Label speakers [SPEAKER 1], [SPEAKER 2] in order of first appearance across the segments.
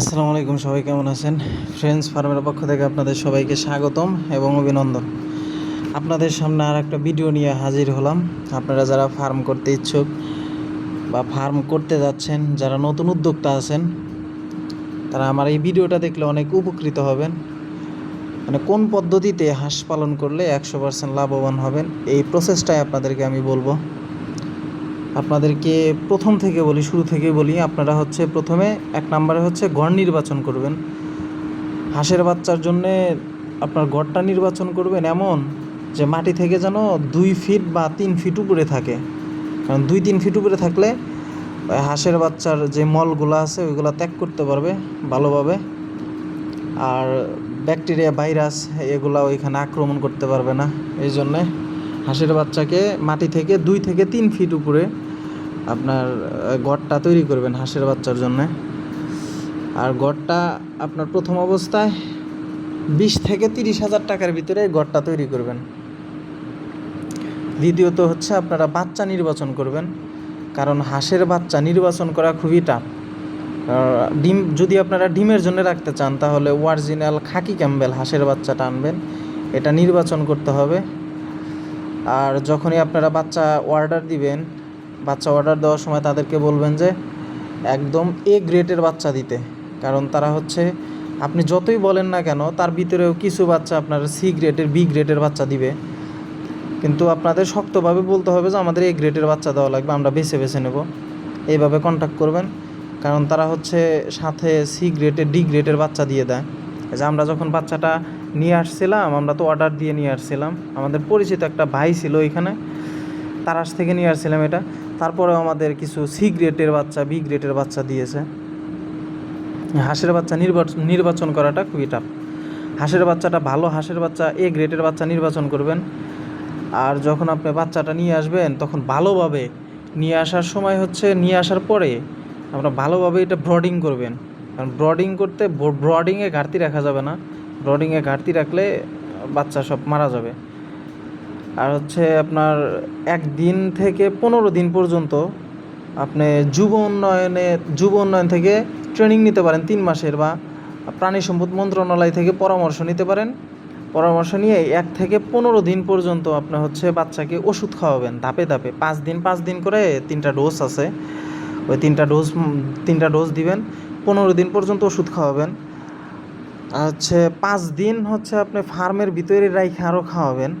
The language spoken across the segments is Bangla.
[SPEAKER 1] আসসালামু আলাইকুম, সবাই কেমন আছেন? ফ্রেন্ডস ফার্মের পক্ষ থেকে আপনাদের সবাইকে স্বাগতম এবং অভিনন্দন। আপনাদের সামনে আর একটা ভিডিও নিয়ে হাজির হলাম। আপনারা যারা ফার্ম করতে ইচ্ছুক বা ফার্ম করতে যাচ্ছেন, যারা নতুন উদ্যোক্তা আছেন, তারা আমার এই ভিডিওটা দেখলে অনেক উপকৃত হবেন। মানে কোন পদ্ধতিতে হাঁস পালন করলে একশো পার্সেন্ট লাভবান হবেন, এই প্রসেসটাই আপনাদেরকে আমি বলব। আপনাদেরকে প্রথম থেকে বলি, শুরু থেকে বলি, আপনারা হচ্ছে প্রথমে এক নম্বরে হচ্ছে গড় নির্বাচন করবেন। হাঁসের বাচ্চার জন্যে আপনার গড়টা নির্বাচন করবেন এমন যে মাটি থেকে যেন দুই ফিট বা তিন ফিট উপরে থাকে। কারণ দুই, তিন ফিট উপরে থাকলে হাঁসের বাচ্চার যে মলগুলো আছে, ওইগুলো ত্যাগ করতে পারবে ভালোভাবে। আর ব্যাকটেরিয়া, ভাইরাস, এগুলা ওইখানে আক্রমণ করতে পারবে না। এই জন্যে হাঁসের বাচ্চাকে মাটি থেকে দুই থেকে তিন ফিট উপরে আপনার গড়টা তৈরি করবেন হাঁসের বাচ্চার জন্যে। আর গড়টা আপনার প্রথম অবস্থায় বিশ থেকে তিরিশ হাজার টাকার ভিতরে গড়টা তৈরি করবেন। দ্বিতীয়ত হচ্ছে আপনারা বাচ্চা নির্বাচন করবেন, কারণ হাঁসের বাচ্চা নির্বাচন করা খুবই টাফ ডিম, যদি আপনারা ডিমের জন্য রাখতে চান, তাহলে অরিজিনাল খাকি ক্যাম্বেল হাঁসের বাচ্চাটা আনবেন এটা নির্বাচন করতে হবে। আর যখনই আপনারা বাচ্চা অর্ডার দিবেন, বাচ্চা অর্ডার দেওয়ার সময় তাদেরকে বলবেন যে একদম এ গ্রেডের বাচ্চা দিতে। কারণ তারা হচ্ছে, আপনি যতই বলেন না কেন, তার ভিতরেও কিছু বাচ্চা আপনার সি গ্রেডের বি গ্রেডের বাচ্চা দিবে। কিন্তু আপনাদের শক্তভাবে বলতে হবে যে আমাদের এই গ্রেডের বাচ্চা দেওয়া লাগবে, আমরা বেছে বেছে নেব। এইভাবে কন্ট্যাক্ট করবেন, কারণ তারা হচ্ছে সাথে সি গ্রেডের ডি গ্রেডের বাচ্চা দিয়ে দেয়। যে আমরা যখন বাচ্চাটা নিয়ে আসছিলাম, আমরা তো অর্ডার দিয়ে নিয়ে আসছিলাম। আমাদের পরিচিত একটা ভাই ছিল এখানে তারাস থেকে নিয়ে আসছিলাম এটা। তারপরেও আমাদের কিছু সি গ্রেডের বাচ্চা বি গ্রেডের বাচ্চা দিয়েছে। হাঁসের বাচ্চা নির্বাচন নির্বাচন করাটা খুবই টাফ হাঁসের বাচ্চাটা ভালো, হাঁসের বাচ্চা এ গ্রেডের বাচ্চা নির্বাচন করবেন। আর যখন আপনি বাচ্চাটা নিয়ে আসবেন, তখন ভালোভাবে নিয়ে আসার সময় হচ্ছে, নিয়ে আসার পরে আমরা ভালোভাবে এটা ব্রডিং করবেন। কারণ ব্রডিং করতে ব্রডিংয়ে ঘাটতি রাখা যাবে না। ব্রডিংয়ে ঘাটতি রাখলে বাচ্চা সব মারা যাবে। আর হচ্ছে আপনার একদিন থেকে পনেরো দিন পর্যন্ত আপনি যুব উন্নয়নে যুব উন্নয়ন থেকে ট্রেনিং নিতে পারেন তিন মাসের বা প্রাণী সম্পদ মন্ত্রণালয় থেকে পরামর্শ নিতে পারেন। পরামর্শ নিয়ে এক থেকে পনেরো দিন পর্যন্ত আপনি হচ্ছে বাচ্চাকে ওষুধ খাওয়াবেন ধাপে ধাপে। পাঁচ দিন পাঁচ দিন করে তিনটা ডোজ আছে। ওই তিনটা ডোজ তিনটা ডোজ দিবেন। পনেরো দিন পর্যন্ত ওষুধ খাওয়াবেন। হচ্ছে পাঁচ দিন হচ্ছে আপনি ফার্মের ভিতরে রাইখে আরও খাওয়াবেন।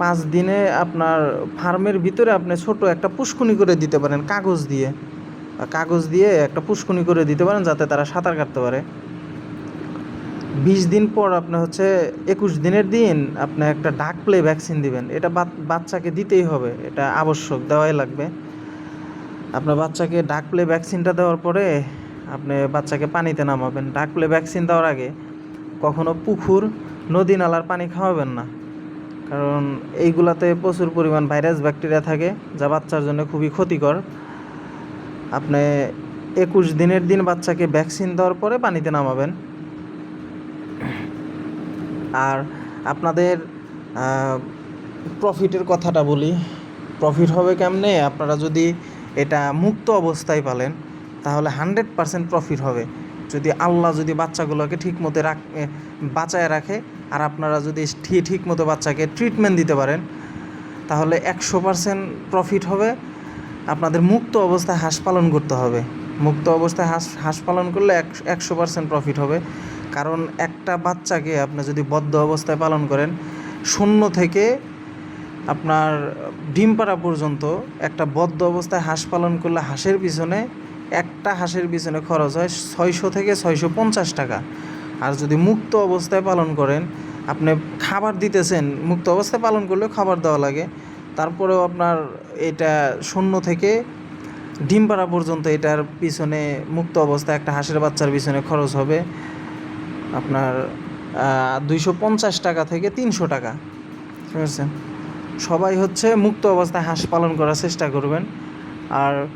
[SPEAKER 1] পাঁচ দিনে আপনার ফার্মের ভিতরে আপনি ছোট একটা পুষ্কুনি করে দিতে পারেন কাগজ দিয়ে। কাগজ দিয়ে একটা পুষ্কুনি করে দিতে পারেন যাতে তারা সাঁতার কাটতে পারে। বিশ দিন পর আপনি হচ্ছে একুশ দিনের দিন আপনি একটা ডাক প্লে ভ্যাকসিন দিবেন। এটা বাচ্চাকে দিতেই হবে। এটা আবশ্যক, দেওয়াই লাগবে। আপনার বাচ্চাকে ডাক প্লে ভ্যাকসিনটা দেওয়ার পরে আপনি বাচ্চাকে পানিতে নামাবেন। ডাক প্লে ভ্যাকসিন দেওয়ার আগে কখনো পুকুর, নদী নালার পানি খাওয়াবেন না। কারণ এইগুলাতে প্রচুর পরিমাণ ভাইরাস ব্যাকটেরিয়া থাকে, যা বাচ্চার জন্য খুবই ক্ষতিকর। আপনি একুশ দিনের দিন বাচ্চাকে ভ্যাকসিন দেওয়ার পরে পানিতে নামাবেন। আর আপনাদের প্রফিটের কথাটা বলি। প্রফিট হবে কেমনে? আপনারা যদি এটা মুক্ত অবস্থায় পালেন, তাহলে হান্ড্রেড পারসেন্ট প্রফিট হবে। যদি আল্লাহ যদি বাচ্চাগুলোকে ঠিক মতো রাখ বাঁচায় রাখে, আর আপনারা যদি ঠিক ঠিক মতো বাচ্চাকে ট্রিটমেন্ট দিতে পারেন, তাহলে একশো পারসেন্ট প্রফিট হবে। আপনাদের মুক্ত অবস্থায় হাঁস পালন করতে হবে। মুক্ত অবস্থায় হাঁস হাঁস পালন করলে একশো পারসেন্ট প্রফিট হবে। কারণ একটা বাচ্চাকে আপনি যদি বদ্ধ অবস্থায় পালন করেন, শূন্য থেকে আপনার ডিম পাড়া পর্যন্ত একটা বদ্ধ অবস্থায় হাঁস পালন করলে হাঁসের পিছনে একটা হাঁসের পিছনে খরচ হয় ছয়শো থেকে ছয়শো পঞ্চাশ টাকা। আর যদি মুক্ত অবস্থায় পালন করেন, আপনি খাবার দিতেছেন, মুক্ত অবস্থায় পালন করলেও খাবার দেওয়া লাগে। তারপরেও আপনার এটা শূন্য থেকে ডিম পাড়া পর্যন্ত এটার পিছনে মুক্ত অবস্থায় একটা হাঁসের বাচ্চার পিছনে খরচ হবে আপনার দুইশো পঞ্চাশ টাকা থেকে তিনশো টাকা। ঠিক আছে সবাই হচ্ছে মুক্ত অবস্থায় হাঁস পালন করার চেষ্টা করবেন। আর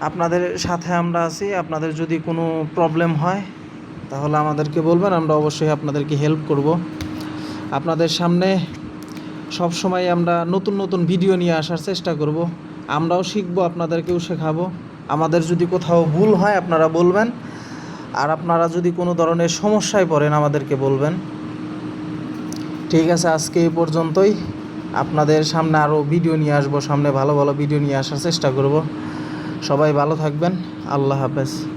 [SPEAKER 1] আপনাদের সাথে আমরা আছি, আপনাদের যদি কোনো প্রবলেম হয়, তাহলে আমাদেরকে বলবেন, আমরা অবশ্যই আপনাদেরকে হেল্প করব। আপনাদের সামনে সব সময় আমরা নতুন নতুন ভিডিও নিয়ে আসার চেষ্টা করব। আমরাও শিখব, আপনাদেরকেও শেখাবো। আমাদের যদি কোথাও ভুল হয়, আপনারা বলবেন। আর আপনারা যদি কোনো ধরনের সমস্যায় পড়েন, আমাদেরকে বলবেন। ঠিক আছে, আজকে এই পর্যন্তই। আপনাদের সামনে আরও ভিডিও নিয়ে আসব, সামনে ভালো ভালো ভিডিও নিয়ে আসার চেষ্টা করব। সবাই ভালো থাকবেন, আল্লাহ হাফেজ।